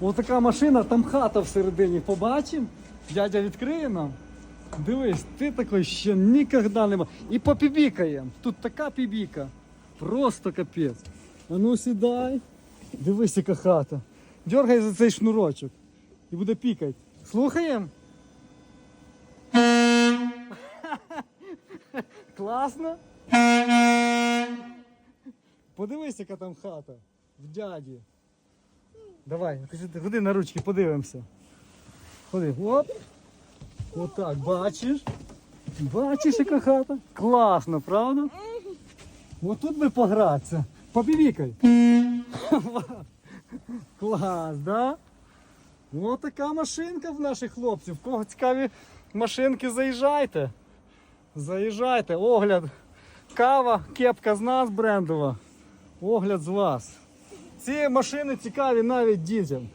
Отака машина, там хата всередині. Побачимо. Дядя відкриє нам. Дивись, ти такий ще ніколи не мав. І попібікаємо. Тут така пібіка. Просто капець. А ну сідай. Дивись, яка хата. Дергай за цей шнурочок. І буде пікати. Слухаємо? Класно? Подивись, яка там хата. В дяді. Давай, ходи- на ручки, подивимося. Ходи, оп. Отак, бачиш? Бачиш, яка хата? Класно, правда? От тут би погратися. Побівікай. Клас, да? Ось така машинка в наших хлопців. В кого цікаві машинки, заїжджайте. Заїжджайте, огляд. Кава, кепка з нас брендова. Огляд з вас. Ці машини цікаві навіть дітям.